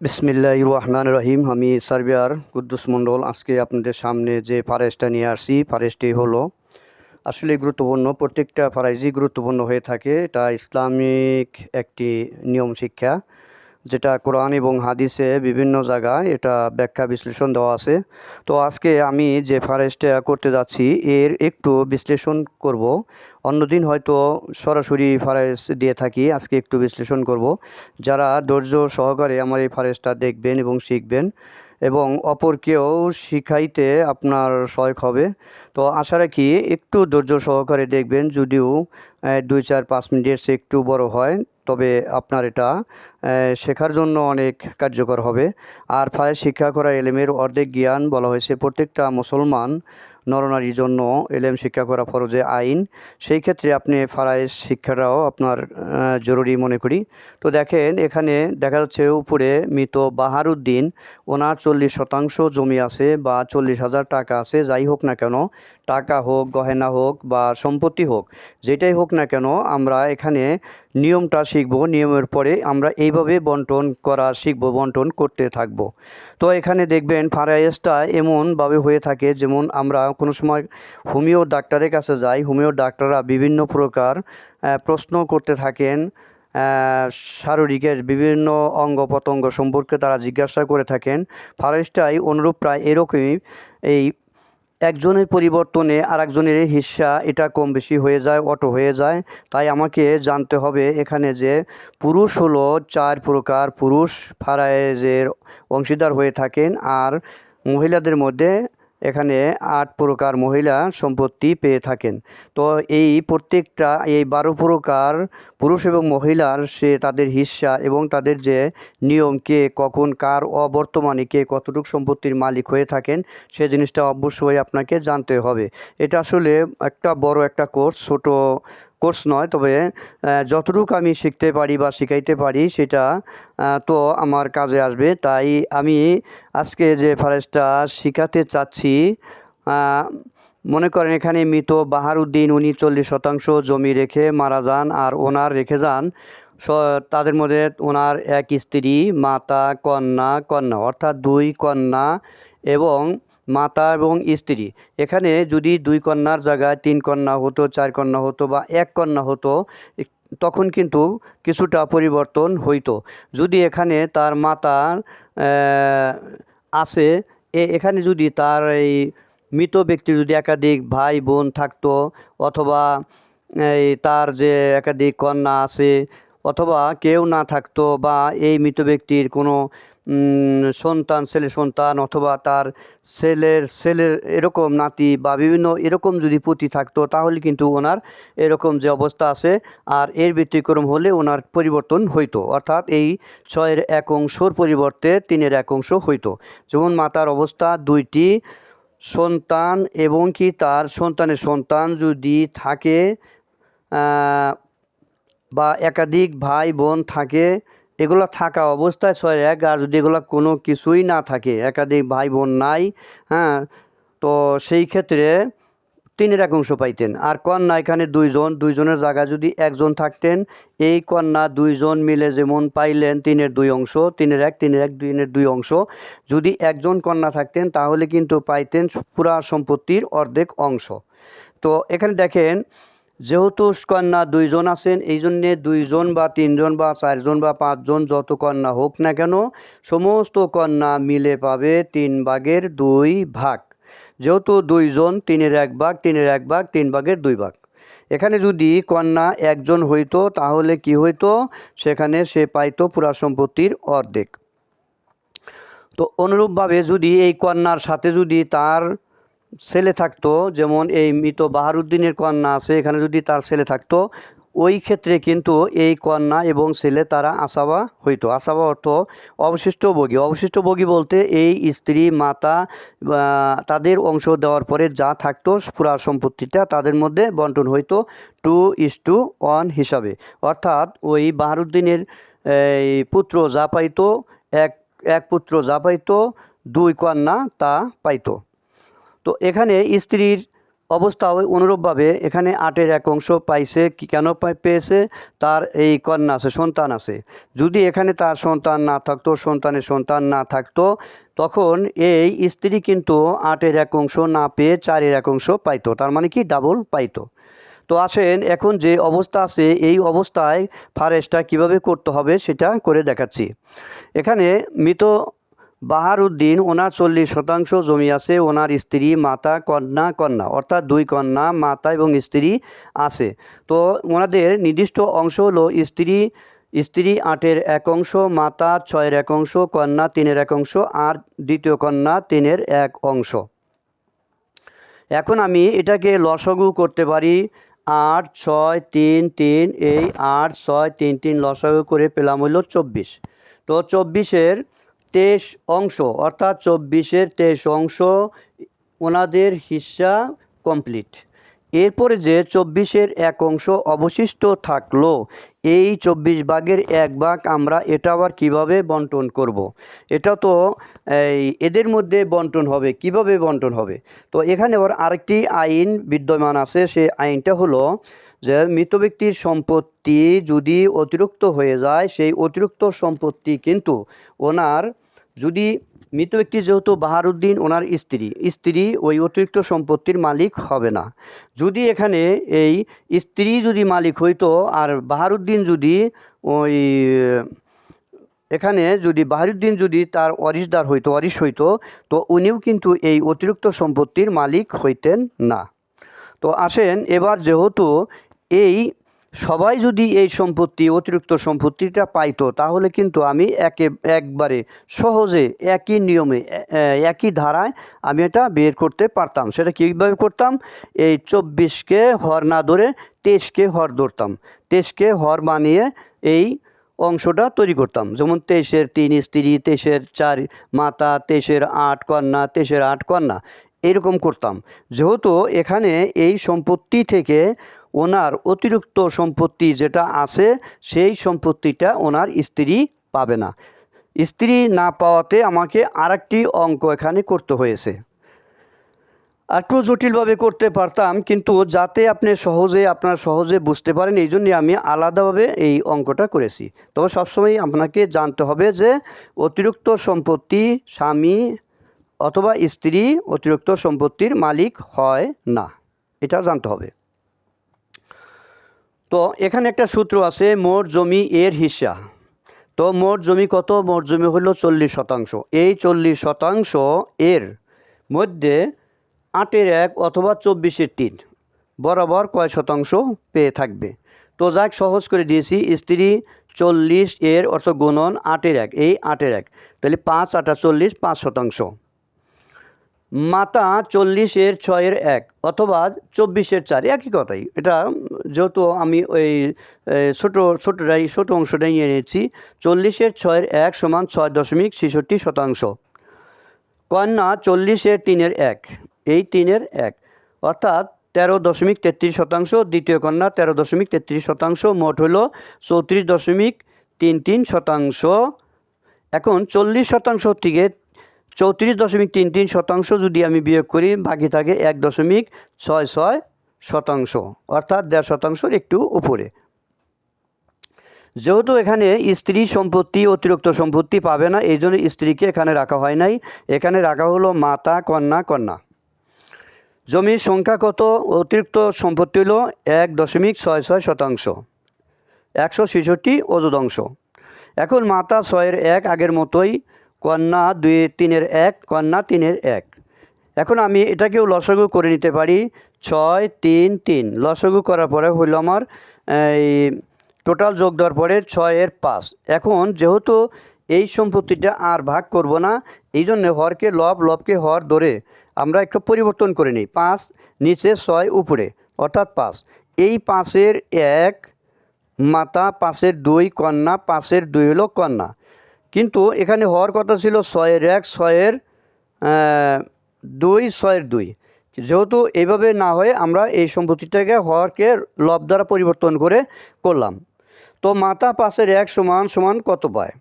বিসমিল্লাহ রহমান রহিম আমি সার্বিয়ার কুদ্দুস মণ্ডল। আজকে আপনাদের সামনে যে ফারেজটা নিয়ে আসি ফারেজটি হলো আসলে গুরুত্বপূর্ণ, প্রত্যেকটা ফারাইজই গুরুত্বপূর্ণ হয়ে থাকে। এটা ইসলামিক একটি নিয়ম শিক্ষা। যেটা কোরআন এবং হাদিসে বিভিন্ন জায়গায় এটা ব্যাখ্যা বিশ্লেষণ দেওয়া আছে। তো আজকে আমি যে ফারেস্টটা করতে যাচ্ছি, এর একটু বিশ্লেষণ করব। অন্যদিন হয়তো সরাসরি ফারেজ দিয়ে থাকি, আজকে একটু বিশ্লেষণ করব। যারা ধৈর্য সহকারে আমার এই ফারেজটা দেখবেন এবং শিখবেন এবং অপরকেও শিখাইতে আপনার সহায়ক হবে। তো আশা রাখি একটু ধৈর্য সহকারে দেখবেন, যদিও দুই চার পাঁচ মিনিটের সে একটু বড় হয়। তবে আপনার এটা শেখার জন্য অনেক কার্যকর হবে। আর ফায় শিক্ষা করা এলেমের অর্ধেক জ্ঞান বলা হয়েছে, প্রত্যেকটা মুসলমান নরনারীর জন্য এলেম শিক্ষা করা ফরজে আইন। সেই ক্ষেত্রে আপনি ফারাইজ শিক্ষাটাও আপনার জরুরি মনে করি। তো দেখেন, এখানে দেখা যাচ্ছে উপরে মৃত বাহারুদ্দিন, ওনার চল্লিশ শতাংশ জমি আছে বা চল্লিশ হাজার টাকা আছে, যাই হোক না কেন, টাকা হোক, গহেনা হোক বা সম্পত্তি হোক, যেটাই হোক না কেন, আমরা এখানে নিয়মটা শিখব, নিয়মের পরে আমরা এইভাবে বন্টন করা শিখব, বন্টন করতে থাকব। তো এখানে দেখবেন ফারাইজটা এমনভাবে হয়ে থাকে, যেমন আমরা কোনো সময় হোমিও ডাক্তারের কাছে যাই, হোমিও ডাক্তাররা বিভিন্ন প্রকার প্রশ্ন করতে থাকেন শারীরিকের বিভিন্ন অঙ্গ প্রত্যঙ্গ সম্পর্কে তারা জিজ্ঞাসা করে থাকেন। ফারেস্টাই অনুরূপ প্রায় এরকমই এই একজনের পরিবর্তনে আর একজনের হিস্সা এটা কম বেশি হয়ে যায়, অটো হয়ে যায়। তাই আমাকে জানতে হবে এখানে যে পুরুষ হলো চার প্রকার, পুরুষ ফারায়েজের অংশীদার হয়ে থাকেন আর মহিলাদের মধ্যে এখানে আট প্রকার মহিলা সম্পত্তি পেয়ে থাকেন। তো এই প্রত্যেকটা, এই বারো প্রকার পুরুষ এবং মহিলার সে তাদের হিস্সা এবং তাদের যে নিয়ম কে কখন, কার, অবর্তমানে কে কতটুকু সম্পত্তির মালিক হয়ে থাকেন, সে জিনিসটা অবশ্যই আপনাকে জানতে হবে। এটা আসলে একটা বড় একটা কোর্স, ছোট কোর্স নয়, তবে যতটুকু আমি শিখতে পারি বা শিখাইতে পারি সেটা তো আমার কাজে আসবে। তাই আমি আজকে যে ফারেজটা শিখাতে চাচ্ছি মনে করেন এখানে মৃত বাহারুদ্দিন উনি চল্লিশ শতাংশ জমি রেখে মারা যান আর ওনার রেখে যান তাদের মধ্যে ওনার এক স্ত্রী, মাতা, কন্যা কন্যা, অর্থাৎ দুই কন্যা এবং মাতা এবং স্ত্রী। এখানে যদি দুই কন্যার জায়গায় তিন কন্যা হতো, চার কন্যা হতো বা এক কন্যা হতো, তখন কিন্তু কিছুটা পরিবর্তন হইতো। যদি এখানে তার মাতা এ- এখানে যদি তার এই মৃত ব্যক্তির যদি একাধিক ভাই, বোন থাকতো অথবা, এই তার যে একাধিক কন্যা আছে অথবা কেউ না থাকতো বা এই মৃত ব্যক্তির কোনো সন্তান, ছেলে সন্তান অথবা তার ছেলের ছেলের এরকম নাতি বা বিভিন্ন এরকম যদি পুঁতি থাকতো, তাহলে কিন্তু ওনার এরকম যে অবস্থা আছে আর এর ব্যতিক্রম হলে ওনার পরিবর্তন হইতো। অর্থাৎ এই ছয়ের এক অংশর পরিবর্তে তিনের এক অংশ হইতো। যেমন মাতার অবস্থা, দুইটি সন্তান এবং কি তার সন্তানের সন্তান যদি থাকে বা একাধিক ভাই বোন থাকে এগুলো থাকা অবস্থায় ছয় এক, আর যদি এগুলো কোনো কিছুই না থাকে, একাধিক ভাই বোন নাই হ্যাঁ তো সেই ক্ষেত্রে তিনের এক অংশ পাইতেন। আর কন্যা এখানে দুইজন, দুইজনের জায়গায় যদি একজন থাকতেন, এই কন্যা দুইজন মিলে যেমন পাইলেন তিনের দুই অংশ, তিনের এক তিনের এক, তিনের দুই অংশ, যদি একজন কন্যা থাকতেন, তাহলে কিন্তু পাইতেন পুরা সম্পত্তির অর্ধেক অংশ। তো এখানে দেখেন যেহেতু কন্যা দুইজন আছেন, এই জন্যে দুইজন বা তিনজন বা চারজন বা পাঁচজন যত কন্যা হোক না কেন, সমস্ত কন্যা মিলে পাবে তিন ভাগের দুই ভাগ। যেহেতু দুইজন, তিনের এক ভাগ, তিনের এক ভাগ, তিন ভাগের দুই ভাগ। এখানে যদি কন্যা একজন হইতো, তাহলে কি হইতো? সেখানে সে পাইতো পুরা সম্পত্তির অর্ধেক। তো অনুরূপভাবে যদি এই কন্যার সাথে যদি তার ছেলে থাকতো, যেমন এই মৃত বাহারুদ্দিনের কন্যা আছে, এখানে যদি তার ছেলে থাকতো, ওই ক্ষেত্রে কিন্তু এই কন্যা এবং ছেলে তারা আসাবা হইতো। আসাবা অর্থ অবশিষ্ট বগি অবশিষ্ট বগি বলতে এই স্ত্রী, মাতা তাদের অংশ দেওয়ার পরে যা থাকতো, পুরা সম্পত্তিটা তাদের মধ্যে বন্টন হইতো, টু ইস টু ওয়ান হিসাবে। অর্থাৎ ওই বাহারুদ্দিনের, এই পুত্র যা পাইতো, এক এক পুত্র যা পাইতো, দুই কন্যা তা পাইতো। তো এখানে স্ত্রীর অবস্থা ওই অনুরূপভাবে এখানে আটের এক অংশ পাইছে, কি কেন পেয়েছে? তার এই কন্যা আছে, সন্তান আছে। যদি এখানে তার সন্তান না থাকতো, সন্তানের সন্তান না থাকতো, তখন এই স্ত্রী কিন্তু আটের এক অংশ না পেয়ে চারের এক অংশ পাইতো, তার মানে কি ডাবল পাইতো। তো আসেন, এখন যে অবস্থা আছে, এই অবস্থায় ফারেস্টটা কীভাবে করতে হবে সেটা করে দেখাচ্ছি। এখানে মৃত বাহারুদ্দিন, ওনার চল্লিশ শতাংশ জমি আছে, ওনার স্ত্রী, মাতা, কন্যা কন্যা, অর্থাৎ দুই কন্যা, মাতা এবং স্ত্রী আছে। তো ওনাদের নির্দিষ্ট অংশ হলো স্ত্রী স্ত্রী আটের এক অংশ, মাতা ছয়ের এক অংশ, কন্যা তিনের এক অংশ, আর দ্বিতীয় কন্যা তিনের এক অংশ। এখন আমি এটাকে লসগু করতে পারি। আট, ছয়, তিন তিন, এই আট, ছয়, তিন তিন লসগু করে পেলাম হলো চব্বিশ। তো চব্বিশের তেইশ অংশ, অর্থাৎ চব্বিশের তেইশ অংশ ওনাদের হিস্সা কমপ্লিট এরপরে যে চব্বিশের এক অংশ অবশিষ্ট থাকল, এই চব্বিশ ভাগের এক ভাগ আমরা এটা আবার কীভাবে বন্টন করব। এটা তো এদের মধ্যে বন্টন হবে, কীভাবে বন্টন হবে তো এখানে আবার আরেকটি আইন বিদ্যমান আছে, সেই আইনটা হলো যে মৃত ব্যক্তির সম্পত্তি যদি অতিরিক্ত হয়ে যায়, সেই অতিরিক্ত সম্পত্তি কিন্তু ওনার যদি মৃত ব্যক্তি যেহেতু বাহারুদ্দিন ওনার স্ত্রী স্ত্রী ওই অতিরিক্ত সম্পত্তির মালিক হবে না। যদি এখানে এই স্ত্রী যদি মালিক হইতো আর বাহারুদ্দিন যদি ওই এখানে যদি বাহারুদ্দিন যদি তার অরিসদার হইতো অরিস হইতো, তো উনিও কিন্তু এই অতিরিক্ত সম্পত্তির মালিক হইতেন না। তো আসেন, এবার যেহেতু এই সবাই যদি এই সম্পত্তি, অতিরিক্ত সম্পত্তিটা পাইতো, তাহলে কিন্তু আমি একে, একবারে সহজে, একই নিয়মে একই ধারায় আমি এটা বের করতে পারতাম। সেটা কীভাবে করতাম? এই চব্বিশকে হর না ধরে তেইশকে হর ধরতাম। তেইশকে হর বানিয়ে এই অংশটা তৈরি করতাম। যেমন তেইশের তিন স্ত্রী, তেইশের চার মাতা, তেইশের আট কন্যা, তেইশের আট কন্যা, এরকম করতাম। যেহেতু এখানে এই সম্পত্তি থেকে ওনার অতিরিক্ত সম্পত্তি যেটা আছে, সেই সম্পত্তিটা ওনার স্ত্রী পাবে না। স্ত্রী না পাওয়াতে আমাকে আরেকটি অঙ্ক এখানে করতে হয়েছে। একটু জটিলভাবে করতে পারতাম, কিন্তু যাতে আপনি সহজে, আপনার সহজে বুঝতে পারেন, এই জন্যে আমি আলাদাভাবে এই অঙ্কটা করেছি। তবে সবসময় আপনাকে জানতে হবে যে, অতিরিক্ত সম্পত্তি স্বামী অথবা স্ত্রী অতিরিক্ত সম্পত্তির মালিক হয় না। এটা জানতে হবে। তো এখানে একটা সূত্র আছে, মোট জমি এর হিসা। তো মোট জমি কত? মোট জমি হলো চল্লিশ শতাংশ। এই চল্লিশ শতাংশ এর মধ্যে আটের এক অথবা চব্বিশের তিন বরাবর কয় শতাংশ পেয়ে থাকবে। তো যাক, সহজ করে দিয়েছি। স্ত্রী চল্লিশ এর অর্থ গুণন আটের এক। এই আটের এক। তাহলে পাঁচ আটা চল্লিশ, পাঁচ শতাংশ। মাতা চল্লিশের ছয়ের এক অথবা চব্বিশের চার, একই কথাই। এটা যেহেতু আমি ওই ছোটো ছোটোটাই ছোটো অংশটাই নিয়ে নিয়েছি চল্লিশের ছয়ের এক সমান ছয় দশমিক ছেষট্টি শতাংশ। কন্যা চল্লিশের তিনের এক, এই তিনের এক। অর্থাৎ তেরো দশমিক তেত্রিশ শতাংশ, দ্বিতীয় কন্যা তেরো দশমিক তেত্রিশ শতাংশ, মোট হলো চৌত্রিশ দশমিক তিন তিন শতাংশ। এখন চল্লিশ শতাংশ থেকে চৌত্রিশ দশমিক তিন তিন শতাংশ যদি আমি বিয়োগ করি, বাকি থাকে এক দশমিক ছয় ছয় শতাংশ, অর্থাৎ দেড় শতাংশের একটু উপরে। যেহেতু এখানে স্ত্রী সম্পত্তি, অতিরিক্ত সম্পত্তি পাবে না, এই জন্য স্ত্রীকে এখানে রাখা হয় নাই। এখানে রাখা হলো মাতা, কন্যা কন্যা। জমির সংখ্যা কত? অতিরিক্ত সম্পত্তি হলো এক দশমিক ছয় ছয় শতাংশ, একশো ছেষট্টি অযুদংশ এখন মাতা ছয়ের এক আগের মতোই কন্যা দুই, তিনের এক, কন্যা তিনের এক। এখন আমি এটাকেও লসগু করে নিতে পারি। ছয়, তিন তিন। লসগু করার পরে হইল আমার, এই, টোটাল যোগ দেওয়ার পরে ছয়ের পাঁচ। এখন যেহেতু এই সম্পত্তিটা আর ভাগ করব না এই জন্য হরকে লব, লবকে হর ধরে আমরা একটু পরিবর্তন করে নিই। পাঁচ, নিচে ছয়, উপরে, অর্থাৎ পাঁচ। এই পাঁচের এক মাতা, পাঁচের দুই কন্যা, পাঁচের দুই হলো কন্যা। কিন্তু এখানে হওয়ার কথা ছিল ছয়ের এক, ছয়ের দুই ছয়ের দুই। যেহেতু এইভাবে না হয়ে আমরা এই সম্পত্তিটাকে হরকে লব দ্বারা পরিবর্তন করে করলাম। তো মাতা পাশের এক সমান সমান কত পায়?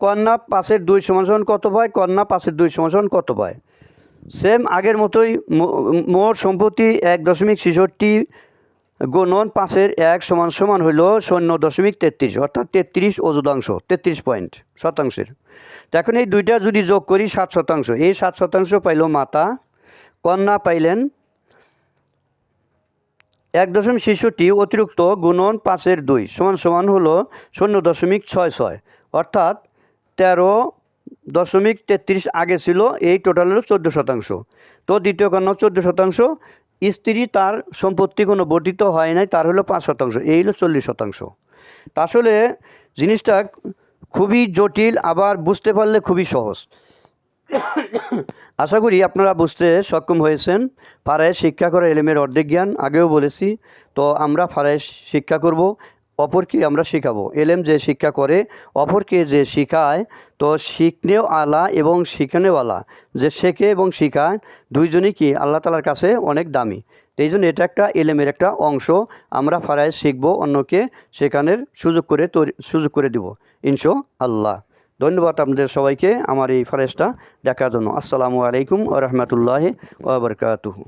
কন্যা পাশের দুই সমান সমান কত পায়? কন্যা পাশের দুই সমান সমান কত পায়? সেম আগের মতোই মোট সম্পত্তি এক দশমিক ছেষট্টি গুণন পাঁচের এক সমান সমান হইল শূন্য দশমিক তেত্রিশ, অর্থাৎ তেত্রিশ অযুদাংশ তেত্রিশ পয়েন্ট শতাংশের। এখন এই দুইটা যদি যোগ করি সাত শতাংশ, এই সাত শতাংশ পাইল মাতা, কন্যা পাইলেন এক দশমিক শিশুটি অতিরিক্ত গুণন পাঁচের দুই, সমান সমান হলো শূন্য দশমিক ছয় ছয়, অর্থাৎ তেরো দশমিক তেত্রিশ আগে ছিল, এই টোটাল হলো চোদ্দ শতাংশ। তো দ্বিতীয় কন্যা চোদ্দ শতাংশ স্ত্রী তার সম্পত্তি কোনো বর্ধিত হয় নাই, তার হলো পাঁচ শতাংশ, এই হলো চল্লিশ শতাংশ। আসলে জিনিসটা খুবই জটিল, আবার বুঝতে পারলে খুবই সহজ। আশা করি আপনারা বুঝতে সক্ষম হয়েছেন ফারায় শিক্ষা করা এলেমের অর্ধেক জ্ঞান, আগেও বলেছি, তো আমরা ফারায় শিক্ষা করব। অপরকে আমরা শেখাবো। এলেম যে শিক্ষা করে, অপরকে যে শিখায়, তো শিখনেও আলা এবং শিখানেও আলা। যে শেখে এবং শিখায়, দুইজনই কি আল্লাহ তালার কাছে অনেক দামি। এই জন্য এটা একটা এলেমের একটা অংশ। আমরা ফারায় শিখব অন্যকে শেখানোর সুযোগ করে তৈরি, সুযোগ করে দিব ইনশো আল্লাহ ধন্যবাদ আপনাদের সবাইকে আমার এই ফরেস্টটা দেখার জন্য। আসসালামু আলাইকুম ও রহমতুল্লাহ ওবরকাতুহু